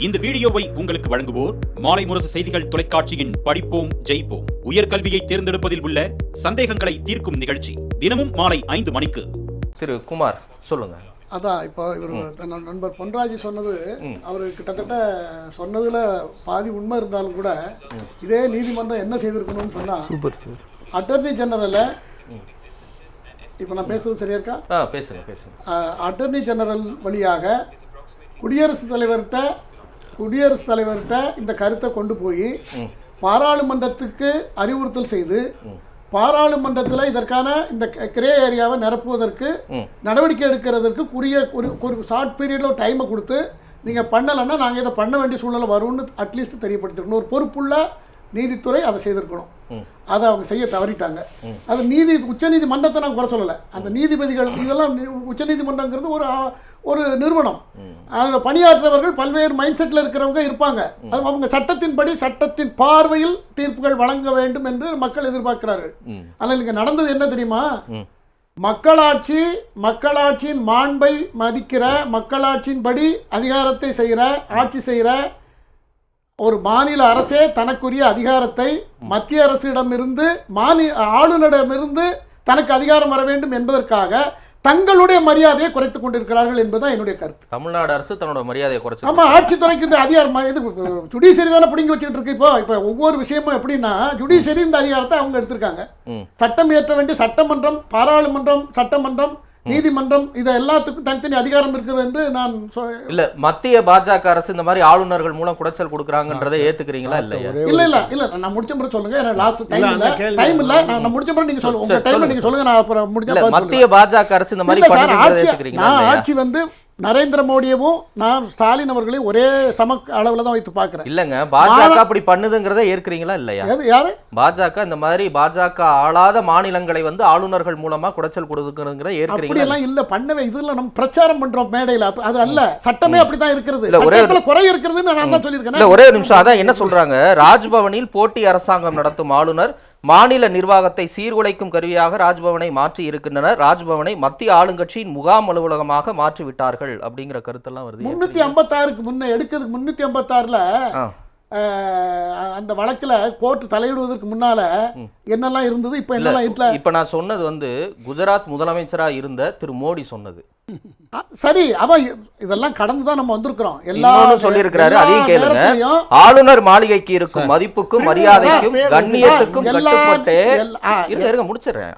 இந்த வீடியோவை உங்களுக்கு வழங்குவோர் மாலை முரசு செய்திகள் தொலைக்காட்சியின் படிப்போம் ஜெயிப்போம். உயர்கல்வியை தேர்ந்தெடுப்பதில் உள்ள சந்தேகங்களை தீர்க்கும் நிகழ்ச்சி தினமும் மாலை ஐந்து மணிக்கு. திரு குமார் சொல்லுங்க. அதான் இப்போ இவர் நண்- நண்பர் பொன்ராஜ் சொன்னது அவர் கிட்டத்தட்ட சொன்னதுல பாதி உண்மை இருந்தாலும் கூட இதே நீதிமன்றம் என்ன செய்திருக்கணும்னு சொன்னா அட்டர்னி ஜெனரலை இப்போ நான் பேசுறது சரியா இருக்கா ஆ பேசுங்க பேசுங்க. அட்டர்னி ஜெனரல் வழியாக குடியரசுத் தலைவர்கிட்ட குடியரசுத் தலைவர்கிட்ட இந்த கருத்தை கொண்டு போய் பாராளுமன்றத்துக்கு அறிவுறுத்தல் செய்து பாராளுமன்றத்தில் இதற்கான இந்த கிரே ஏரியாவை நிரப்புவதற்கு நடவடிக்கை எடுக்கிறதுக்கு குறிய ஒரு ஷார்ட் பீரியடில் ஒரு டைமை கொடுத்து நீங்கள் பண்ணலைன்னா நாங்கள் இதை பண்ண வேண்டிய சூழ்நிலை வரும்னு அட்லீஸ்ட் தெரியப்படுத்திருக்கணும். ஒரு பொறுப்புள்ள நீதித்துறை அதை செய்திருக்கணும். அதை அவங்க செய்ய தவறிட்டாங்க. அது நீதி உச்சநீதிமன்றத்தை நான் குறை சொல்லலை. அந்த நீதிபதிகள் இதெல்லாம் உச்சநீதிமன்றங்கிறது ஒரு ஒரு நிறுவனம். அங்க பணியாற்றவர்கள் பல்வேறு மைண்ட் செட்டில் இருக்கிறவங்க இருப்பாங்க. அது அவங்க சட்டத்தின்படி சட்டத்தின் பார்வையில் தீர்ப்புகள் வழங்க வேண்டும் என்று மக்கள் எதிர்பார்க்கிறார்கள். ஆனால் இங்க நடந்தது என்ன தெரியுமா? மக்களாட்சி மக்களாட்சியின் மாண்பை மதிக்கிற மக்களாட்சியின்படி அதிகாரத்தை செய்கிற ஆட்சி செய்கிற ஒரு மாநில அரசே தனக்குரிய அதிகாரத்தை மத்திய அரசிடமிருந்து மாநில ஆளுநரிடமிருந்து தனக்கு அதிகாரம் வர வேண்டும் என்பதற்காக தங்களுடைய மரியாதையை குறைத்துக் கொண்டிருக்கிறார்கள் என்பதுதான் என்னுடைய கருத்து. தமிழ்நாடு அரசு தன்னோட மரியாதையை குறைச்சு ஆமா ஆட்சித்துறைக்கு இந்த அதிகாரம் இது ஜுடிஷியரி தானே பிடிங்கி வச்சுக்கிட்டு இருக்கு இப்போ. இப்போ ஒவ்வொரு விஷயமும் எப்படின்னா ஜுடிஷியரி இந்த அதிகாரத்தை அவங்க எடுத்திருக்காங்க. சட்டம் இயற்ற வேண்டிய சட்டமன்றம் பாராளுமன்றம் சட்டமன்றம் நீதிமன்றம் இது எல்லாத்துக்கும் தனித்தனி அதிகாரம் இருக்குது என்று நான் இல்ல மத்திய பாஜக அரசு இந்த மாதிரி ஆளுநர்கள் மூலம் குடைச்சல் கொடுக்குறாங்கன்றதை ஏத்துக்கிறீங்களா இல்லையா? இல்ல இல்ல இல்ல நான் முடிச்ச பிறகு சொல்லுங்க. லாஸ்ட் டைம் இல்ல, டைம் நான் முடிச்ச பிறகு நீங்க சொல்லுங்க. உங்க சரி, டைம்ல சொல்லுங்க. நீங்க சொல்லுங்க. நான் அப்புறம் முடிஞ்சா மத்திய. பாஜக அரசு இந்த மாதிரி ஆட்சி வந்து நரேந்திர மோடியவும் நான் ஸ்டாலின் அவர்களையும் ஒரே சம அளவுல தான் வைத்து பார்க்கிறேன். இல்லங்க பாஜக அப்படி பண்ணுதுங்கிறத ஏற்கிறீங்களா இல்லையா? யாரு? பாஜக இந்த மாதிரி பாஜக ஆளாத மாநிலங்களை வந்து ஆளுநர்கள் மூலமா குடைச்சல் கொடுக்குறதுங்கிறத ஏற்கிறீங்களா அப்படியெல்லாம் இல்ல பண்ணவே இதுல நம்ம பிரச்சாரம் பண்றோம் மேடையில. அது அல்ல சட்டமே அப்படித்தான் இருக்கிறது இல்ல, ஒரே குறை இருக்கிறதுன்னு நான் தான் சொல்லியிருக்கேன். ஒரே ஒரு நிமிஷம் அதான் என்ன சொல்றாங்க? ராஜ்பவனில் போட்டி அரசாங்கம் நடத்தும் ஆளுநர் மாநில நிர்வாகத்தை சீர்குலைக்கும் கருவியாக ராஜ்பவனை மாற்றி இருக்கின்றனர். ராஜ்பவனை மத்திய ஆளுங்கட்சியின் முகாம் அலுவலகமாக மாற்றி விட்டார்கள் அப்படிங்கிற கருத்தெல்லாம் வருது. முன்னூத்தி ஐம்பத்தாறுக்கு முன்ன எடுக்கிறதுக்கு முன்னூத்தி ஐம்பத்தாறுல அந்த வழக்குல கோர்ட் தலையிடுவதற்கு முன்னால என்னெல்லாம் இருந்தது? இப்ப என்னெல்லாம் இல்ல? இப்ப நான் சொன்னது வந்து குஜராத் முதலமைச்சரா இருந்த திரு மோடி சொன்னது. சரி அவன் இதெல்லாம் கடந்து தான் நம்ம வந்திருக்கிறோம். எல்லா இன்னொன்னு சொல்லியிருக்கிறாரு அதையும் கேளுங்க. ஆளுநர் மாளிகைக்கு இருக்கும் மதிப்புக்கும் மரியாதைக்கும் கண்ணியத்துக்கும் கட்டுப்பட்டு இருங்க முடிச்சிடுறேன்.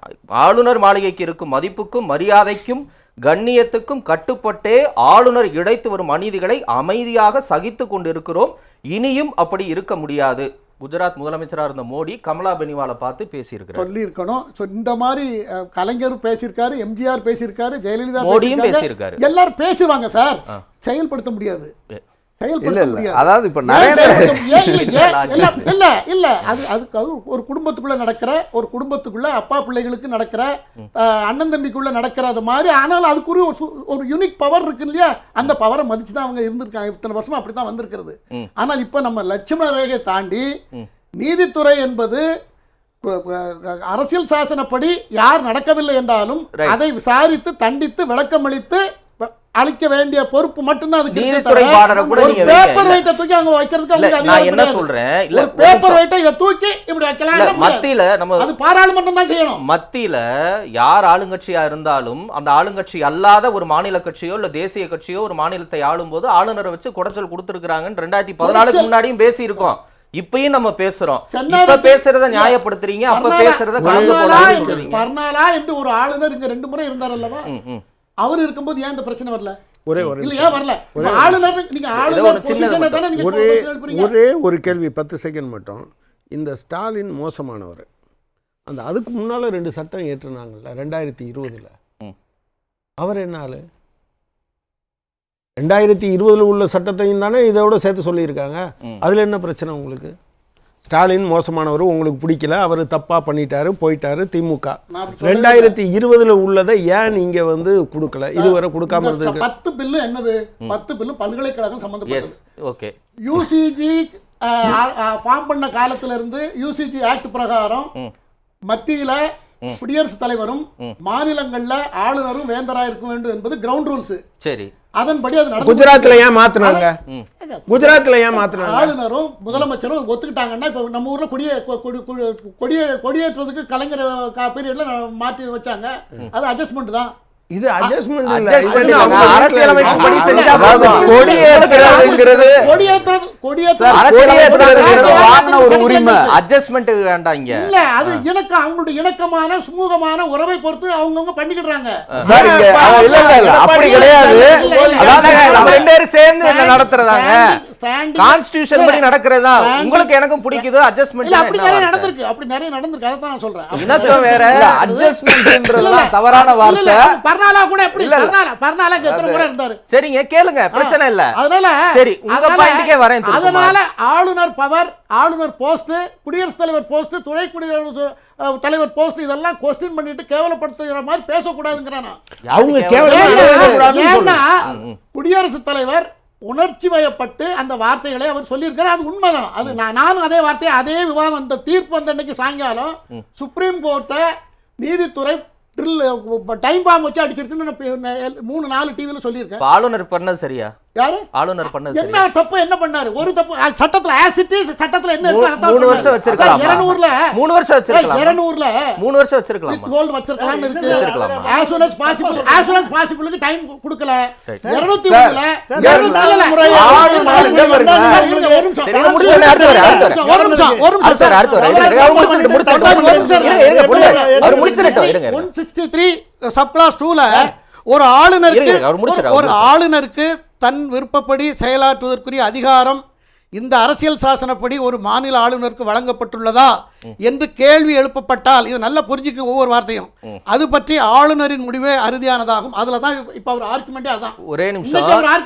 ஆளுநர் மாளிகைக்கு இருக்கும் மதிப்புக்கும் மரியாதைக்கும் கண்ணியத்துக்கும் கட்டுப்பட்டே ஆளுநர் இழைத்து வரும் அநீதிகளை அமைதியாக சகித்து கொண்டிருக்கிறோம். இனியும் அப்படி இருக்க முடியாது. குஜராத் முதலமைச்சரா இருந்த மோடி கமலா பெனிவாலை பார்த்து பேசியிருக்கிறார். சொல்லி இருக்கணும் So, இந்த மாதிரி அஹ், கலைஞரும் பேசியிருக்காரு எம்ஜிஆர் பேசியிருக்காரு ஜெயலலிதா மோடியும். பேசியிருக்காரு. எல்லாரும் பேசுவாங்க சார். செயல்படுத்த முடியாது. அதாவது இப்ப இல்ல, இல்ல. அது அதுக்கு ஒரு குடும்பத்துக்குள்ள நடக்கிற ஒரு குடும்பத்துக்குள்ள அப்பா பிள்ளைகளுக்கு நடக்கிற அண்ணன் தம்பிக்குள்ள நடக்கிறது மாதிரி. ஆனாலும் அதுக்குரிய ஒரு யூனிக் பவர் இருக்கு இல்லையா? அந்த பவரை மதிச்சு தான் அவங்க இருந்திருக்காங்க. இத்தனை வருஷமா அப்படி தான் வந்திருக்கிறது ஆனால் இப்போ நம்ம லட்சுமண ரேகை தாண்டி நீதித்துறை என்பது அரசியல் சாசனப்படி யார் நடக்கவில்லை என்றாலும். அதை விசாரித்து தண்டித்து விளக்கமளித்து அளிக்க வேண்டிய பொறுப்பு மட்டும்தான் அதுக்கு. பேப்பர் வெயிட்டை தூக்கி அங்க வைக்கிறதுக்கு நான் என்ன. சொல்றேன் இல்ல பேப்பர். வெயிட்டை இதை தூக்கி இப்படி வைக்கலாம். மத்தியில நம்ம அது பாராளுமன்றம் தான் செய்யணும் மத்தியில யார் ஆளுங்கட்சியா இருந்தாலும் அந்த ஆளுங்கட்சி அல்லாத ஒரு மாநில கட்சியோ இல்ல தேசிய கட்சியோ ஒரு மாநிலத்தை ஆளும்போது ஆளுநரை வச்சு குடைச்சல் கொடுத்திருக்காங்கன்னு ரெண்டாயிரத்தி பதினாலுக்கு. முன்னாடியும் பேசியிருக்கோம் இப்பயும் நம்ம பேசுறோம் இப்ப பேசுறத நியாயப்படுத்துறீங்க அப்ப பேசுறத கலந்து என்று- சொல்றீங்க பர்னாலா என்று ஒரு ஆளுநர் இங்க ரெண்டு முறை இருந்தார் அல்லவா. அவர் இருக்கும்போது ஏன் இந்த பிரச்சனை வரல? ஒரே ஒரு ஒரு ஒரே. ஒரே ஒரு கேள்வி பத்து செகண்ட் மட்டும். இந்த ஸ்டாலின் மோசமானவர். அந்த அதுக்கு முன்னால ரெண்டு சட்டம் ஏற்றுனாங்கல்ல ரெண்டாயிரத்தி இருபதுல. அவர் என்ன ஆளு? ரெண்டாயிரத்தி இருபதுல உள்ள சட்டத்தையும் தானே இதோட சேர்த்து சொல்லியிருக்காங்க. அதுல என்ன பிரச்சனை உங்களுக்கு? ஸ்டாலின் மோசமானவர் உங்களுக்கு பிடிக்கல அவர் தப்பா பண்ணிட்டாரு போயிட்டாரு திமுக. ரெண்டாயிரத்தி இருபதுல உள்ளதை ஏன் நீங்க வந்து கொடுக்கல? இதுவரை கொடுக்காம இருந்தது பத்து பில்லு என்னது? பத்து பில்லும் பல்கலைக்கழகம் சம்பந்தப்பட்டது ஓகே யூசிஜி ஃபார்ம் பண்ண காலத்துல இருந்து யூசிஜி ஆக்ட் பிரகாரம். மத்தியில குடியரசுத் தலைவரும் மாநிலங்கள்ல ஆளுநரும் வேந்தரா இருக்க வேண்டும் என்பது கிரவுண்ட் ரூல்ஸ் சரி. அதன்படி அது நடந்து குஜராத்ல ஏன் மாத்துனாங்க. குஜராத்ல ஏன் மாத்துனாங்க? ஆளுநரும் முதலமைச்சரும் ஒத்துக்கிட்டாங்கன்னா இப்ப நம்ம ஊர்ல கொடியே கொ- கொடி- கொடி- கொடியே கொடியேற்றுறதுக்கு கலைஞர் பீரியட்ல மாற்றி வச்சாங்க. அது அட்ஜஸ்ட்மெண்ட் தான். இது அட்ஜஸ்ட்மெண்ட் இல்ல. Adjustment இது இல்லைங்க. அவங்க அரசியலமைப்பு படி அவங்க செஞ்சா அவங்க போதும். கொடி ஏத்துறதுங்கிறது கொடியேற்றுறது கொடியேற்றுறது அரசியலமைப்பு வாங்கின ஒரு உரிமை. அட்ஜஸ்ட்மெண்ட் வேண்டாம் இங்க. இல்ல அது இணக்கம் அவங்களுடைய இணக்கமான சுமூகமான உறவை பொறுத்து அவங்கவுங்க பண்ணிக்கிடுறாங்க. சார் இல்ல இல்ல அப்படி கிடையாது. அதாங்க, நம்ம ரெண்டு பேரும் சேர்ந்து நடத்துறதாங்க? கான்ஸ்டிடியூஷன் படி நடக்கிறதா? உங்களுக்கு எனக்கும் பிடிக்குது? அட்ஜஸ்ட்மெண்ட் இல்ல அப்படி நிறைய நடந்திருக்கு. அப்படி நிறைய நடந்திருக்கு. அதை தான் நான் சொல்றேன். இணக்கம் வேற. அட்ஜஸ்ட்மெண்ட்ன்றதுலாம் தவறான வார்த்தை. பர்னாலா கூட எப்படி. பர்னாலா பர்னாலா எத்தனை முறை இருந்தாரு? சரிங்க கேளுங்க. பிரச்சனை இல்ல. அதனால சரி, உங்க பாயிண்ட்டுக்கே வரேன். அதனால ஆளுநர் பவர் ஆளுநர் போஸ்ட் குடியரசுத் தலைவர் போஸ்ட் துணை குடியரசு தலைவர் போஸ்ட் இதெல்லாம் கொஸ்டின் பண்ணிட்டு கேவலப்படுத்துகிற மாதிரி பேசக்கூடாதுங்கிறேன். அவங்க. குடியரசுத் தலைவர் உணர்ச்சி வயப்பட்டு அந்த வார்த்தைகளை அவர் சொல்லியிருக்காரு. அது உண்மைதான். அது நான் நானும் அதே வார்த்தையை அதே விவாதம் அந்த தீர்ப்பு வந்த அன்னைக்கு சாயங்காலம் சுப்ரீம் கோர்ட்டை நீதித்துறை ட்ரில் டைம் பாம் வச்சு அடிச்சிருக்குன்னு மூணு நாலு டிவியில் சொல்லியிருக்கேன். ஆளுநர் பண்ணது சரியா? யாரு ஆளுநர் பண்ணது என்ன தப்பு என்ன பண்ணாரு ஒரு தப்பு சட்டத்துல as it is சட்டத்துல என்ன மூணு. வருஷம் வச்சிருக்கலாமா? சார், 200ல மூணு வருஷம் வச்சிருக்கலாமா? இருநூறுல மூணு வருஷம் வச்சிருக்கலாமா வித் ஹோல்ட் வச்சிருக்கலாம்னு இருக்கு வச்சிருக்கலாமா? as soon as possible as soon as possible time கொடுக்கல Right. 203 சார், ல சார், 203 ல முறை ஆளுநர் இங்க வருங்க. இருங்க, ஒரு நிமிஷம். சரி, முடிச்சிடுறேன். அடுத்து வரேன், அடுத்து வரேன். ஒரு நிமிஷம் ஒரு நிமிஷம் அடுத்து வர, அடுத்து வர. இருங்க, முடிச்சிட்டு, முடிச்சிட்டு, ஒரு நிமிஷம். முடிச்சிட்டு. இருங்க, இருங்க, பொண்ணு. அவர் முடிச்சிடட்டும், இருங்க, இருங்க. 163 சப் கிளாஸ் 2ல ஒரு ஆளுநருக்கு ஒரு-. ஆளுநருக்கு தன் விருப்பப்படி செயலாற்றுவதற்குரிய அதிகாரம் இந்த அரசியல் சாசனப்படி ஒரு மாநில ஆளுநருக்கு வழங்கப்பட்டுள்ளதா என்று கேள்வி எழுப்பப்பட்டால் இது நல்லா புரிஞ்சுக்க ஒவ்வொரு வார்த்தையும். அது பற்றி ஆளுநரின் முடிவே அறுதியானதாகும் அதுல தான் இப்ப அவர் ஆர்குமெண்டே அதான். ஒரே நிமிஷம்.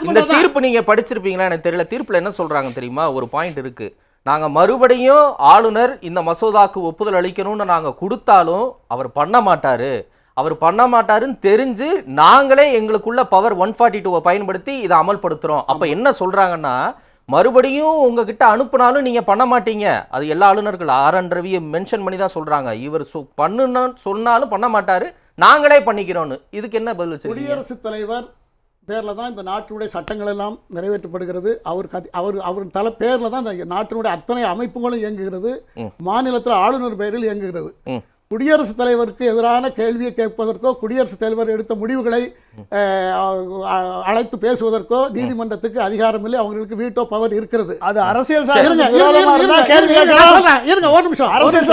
இந்த. தீர்ப்பு நீங்க படிச்சிருப்பீங்களா? எனக்கு தெரியல. தீர்ப்புல என்ன சொல்றாங்க தெரியுமா? ஒரு பாயிண்ட் இருக்கு. நாங்க மறுபடியும் ஆளுநர் இந்த மசோதாக்கு ஒப்புதல் அளிக்கணும்னு நாங்க கொடுத்தாலும் அவர் பண்ண மாட்டாரு. அவர் பண்ண மாட்டாருன்னு தெரிஞ்சு நாங்களே எங்களுக்குள்ள பவர் ஒன் ஃபார்ட்டி டூவை பயன்படுத்தி இதை அமல்படுத்துறோம். அப்ப என்ன சொல்றாங்கன்னா மறுபடியும் உங்ககிட்ட அனுப்புனாலும் நீங்க பண்ண மாட்டீங்க. அது எல்லா ஆளுநர்கள் ஆர் என் ரவியை மென்ஷன் பண்ணி தான் சொல்றாங்க. இவர் சொ- பண்ணுன்னு சொன்னாலும் பண்ண மாட்டாரு. நாங்களே பண்ணிக்கிறோம்னு. இதுக்கு என்ன பதில் வச்சிருக்கீங்க? குடியரசுத் தலைவர் பேர்ல தான் இந்த நாட்டினுடைய சட்டங்கள் எல்லாம் நிறைவேற்றப்படுகிறது. அவர் கதி அவர் அவர் தலை பேர்ல தான் இந்த நாட்டினுடைய அத்தனை அமைப்புகளும் இயங்குகிறது. மாநிலத்தில் ஆளுநர் பெயரில் இயங்குகிறது. குடியரசுத் தலைவருக்கு எதிரான கேள்வியை கேட்பதற்கோ குடியரசுத் தலைவர் எடுத்த முடிவுகளை அழைத்து பேசுவதற்கோ நீதிமன்றத்துக்கு அதிகாரம் இல்லை அவங்களுக்கு வீட்டோ பவர் இருக்கிறது. அது அரசியல் இருங்க, ஒரு நிமிஷம், அரசியல்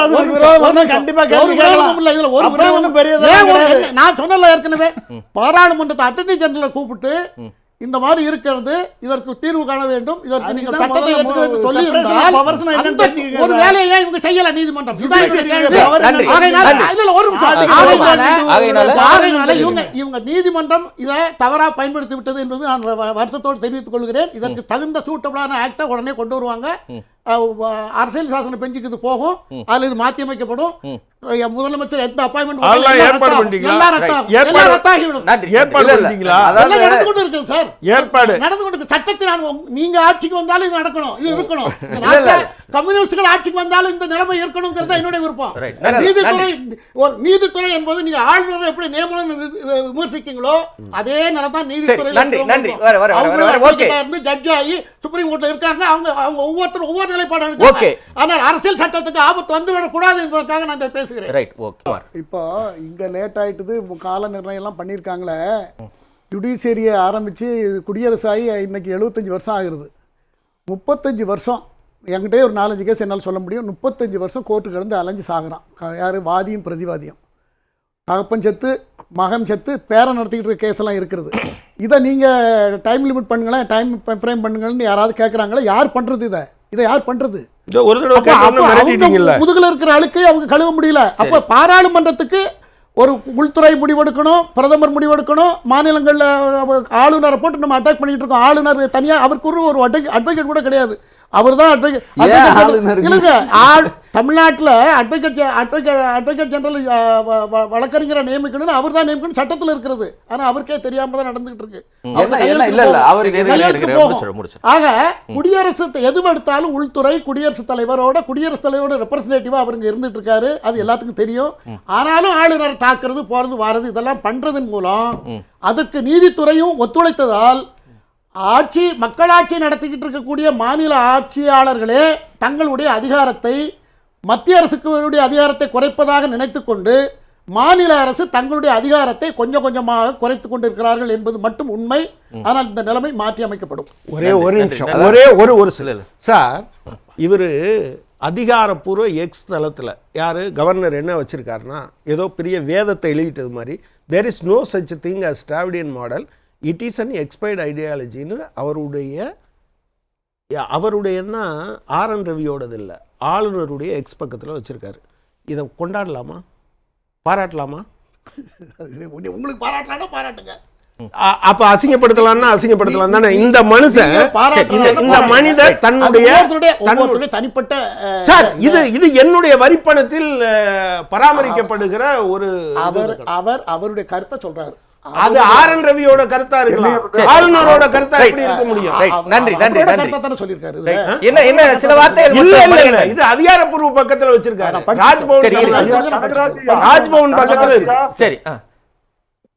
இதுல ஒரு நான் சொன்னல ஏற்கனவே. பாராளுமன்றத்தை அட்டர்னி ஜெனரலை கூப்பிட்டு இந்த மாதிரி இருக்கிறது இதற்கு தீர்வு காண வேண்டும். இதற்கு நீங்கள் சட்டத்தை ஏற்றுக்க வேண்டும் சொல்லி இருந்தால். ஒரு வேலையை ஏன் இவங்க செய்யல நீதிமன்றம்? ஒரு நிமிஷம். இவங்க இவங்க நீதிமன்றம் இதை தவறா பயன்படுத்தி விட்டது என்பது நான் வருத்தத்தோடு தெரிவித்துக் கொள்கிறேன். இதற்கு தகுந்த சூட்டபிளான ஆக்டை உடனே கொண்டு வருவாங்க. அரசியல் சாசன பெஞ்சுக்கு இது போகும் அதுல இது மாற்றி அமைக்கப்படும். முதலமைச்சர் எந்த அப்பாயின்மெண்ட்? எல்லாம் நடந்து கொண்டு இருக்கு சார். ஏற்பாடு. நடந்து கொண்டு உங்க- நீங்க ஆட்சிக்கு வந்தாலும் இது நடக்கணும். இது இருக்கணும். கம்யூனிஸ்டுகள் ஆட்சிக்கு வந்தாலும் இந்த நிலைமை இருக்கணுங்கிறது என்னுடைய விருப்பம். நீதித்துறை ஒரு நீதித்துறை என்பது நீங்க ஆளுநர் எப்படி நியமனம் விமர்சிக்கீங்களோ அதே நிலை தான் நீதித்துறை. இருந்து ஜட்ஜ் ஆகி சுப்ரீம் கோர்ட்ல இருக்காங்க. அவங்க அவங்க ஒவ்வொருத்தரும் ஒவ்வொரு நிலைப்பாடு ஆனால் அரசியல் சட்டத்துக்கு ஆபத்து வந்து விடக்கூடாது என்பதற்காக நான் இதை பேசுகிறேன். ரைட் ஓகே இப்போ இங்க லேட் ஆயிட்டுது கால நிர்ணயம் எல்லாம் பண்ணியிருக்காங்களே. ஜுடிஷியரியை ஆரம்பிச்சு குடியரசு ஆகி இன்னைக்கு எழுபத்தஞ்சு வருஷம் ஆகுது. முப்பத்தஞ்சு வருஷம். என்கிட்டயே ஒரு நாலஞ்சு கேஸ் என்னால் சொல்ல முடியும். முப்பத்தஞ்சு வருஷம் கோர்ட்டு கிடந்து அலைஞ்சு சாகுறான். யாரு? வாதியும் பிரதிவாதியும். தகப்பன் செத்து மகன் செத்து பேரன் நடத்திக்கிட்டு இருக்க கேஸ் எல்லாம் இருக்கிறது இதை நீங்கள் டைம் லிமிட் பண்ணுங்களேன் டைம் ஃப்ரேம் பண்ணுங்கள்னு யாராவது கேட்குறாங்களா யார் பண்ணுறது இதை? இதை யார் பண்ணுறது முதுகுல இருக்கிற அழுக்கை அவங்க கழுவ முடியல. அப்ப பாராளுமன்றத்துக்கு ஒரு உள்துறை முடிவெடுக்கணும் பிரதமர் முடிவெடுக்கணும் மாநிலங்கள்ல ஆளுநரை போட்டு நம்ம அட்டாக் பண்ணிட்டு இருக்கோம். ஆளுநர் தனியா அவருக்கு ஒரு ஒரு அட்வொகேட் கூட கிடையாது. அவர் தான்? இல்லைங்க ஆள் தமிழ்நாட்டில் அட்வொகேட் அட்வொகேட் அட்வொகேட் ஜெனரல் வழக்கறிஞரை நியமிக்கணும்னு அவர் தான் நியமிக்கணும் சட்டத்தில் இருக்கிறது. ஆனா அவருக்கே தெரியாம தான் நடந்துகிட்டு இருக்கு. ஆக குடியரசு எது எடுத்தாலும் உள்துறை குடியரசுத் தலைவரோட குடியரசுத் தலைவரோட ரெப்ரசன்டேட்டிவா அவருங்க இருந்துட்டு இருக்காரு அது எல்லாத்துக்கும் தெரியும். ஆனாலும் ஆளுநர் தாக்குறது போறது வாரது இதெல்லாம் பண்றதன் மூலம் அதுக்கு நீதித்துறையும் ஒத்துழைத்ததால் ஆட்சி மக்களாட்சி நடத்திக்கிட்டு இருக்கக்கூடிய மாநில ஆட்சியாளர்களே தங்களுடைய அதிகாரத்தை மத்திய அரசுக்கு அதிகாரத்தை குறைப்பதாக நினைத்துக்கொண்டு மாநில அரசு தங்களுடைய அதிகாரத்தை கொஞ்சம் கொஞ்சமாக குறைத்து கொண்டிருக்கிறார்கள் என்பது மட்டும் உண்மை ஆனால் இந்த நிலைமை மாற்றி அமைக்கப்படும் ஒரே ஒரு நிமிஷம். ஒரே ஒரு ஒரு சில. சார் இவர் அதிகாரப்பூர்வ எக்ஸ் தளத்தில் யார் கவர்னர் என்ன வச்சுருக்காருன்னா ஏதோ பெரிய வேதத்தை எழுதிட்டது மாதிரி there is no such thing as Dravidian model it is an expired ஐடியாலஜின்னு அவருடைய யா- அவருடைய என்ன ஆர்என் ரவியோடது இல்லை ஆளுநருடைய எக்ஸ் பக்கத்தில் வச்சுருக்காரு. இதை கொண்டாடலாமா? பாராட்டலாமா? உங்களுக்கு பாராட்டலாம்னா பாராட்டுங்க. அப்ப அசிங்கப்படுத்தலாம்னா அசிங்கப்படுத்தலாம் தானே? இந்த மனுஷன் இந்த-. மனிதர் தன்னுடைய தனிப்பட்ட சார் இது இது என்னுடைய வரிப்பணத்தில் பராமரிக்கப்படுகிற ஒரு அவர் அவர் அவருடைய கருத்தை சொல்றாரு. அது ஆர் என் ரவியோட கருத்தா இருக்கலாம். ஆளுநரோட கருத்தா. எப்படி இருக்க முடியும். நன்றி, நன்றி, நன்றி. இதுல. என்ன என்ன சில வார்த்தைகள் இல்ல இல்ல இல்ல. இது அதிகாரப்பூர்வ பக்கத்துல வச்சிருக்காரு. ராஜ்பவன் ராஜ்பவன் பக்கத்துல இருக்கு சரி ஆ.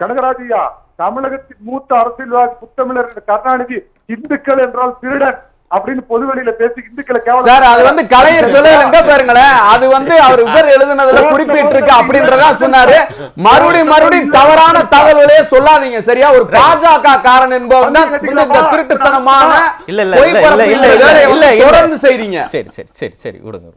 கனகராஜையா தமிழகத்தின் மூத்த அரசியல்வாதி புத்தமிழர் கருணாநிதி இந்துக்கள் என்றால் திருடன் அப்படின்னு பொதுவெளியில பேசி இந்துக்களை கேவலம் சார் அது வந்து கலைஞர் சொல்லலங்க பாருங்களேன் அது வந்து அவர் இவர் எழுதுனதுல குறிப்பிட்டிருக்கு அப்படின்றதா சொன்னாரு. மறுபடியும் மறுபடியும் தவறான தகவலே சொல்லாதீங்க சரியா? ஒரு பாஜக காரன் என்பவர் தான் இந்த திருட்டுத்தனமான இல்ல, இல்ல, இல்ல, இல்ல, இல்ல. தொடர்ந்து செய்றீங்க. சரி சரி சரி சரி விடுங்க.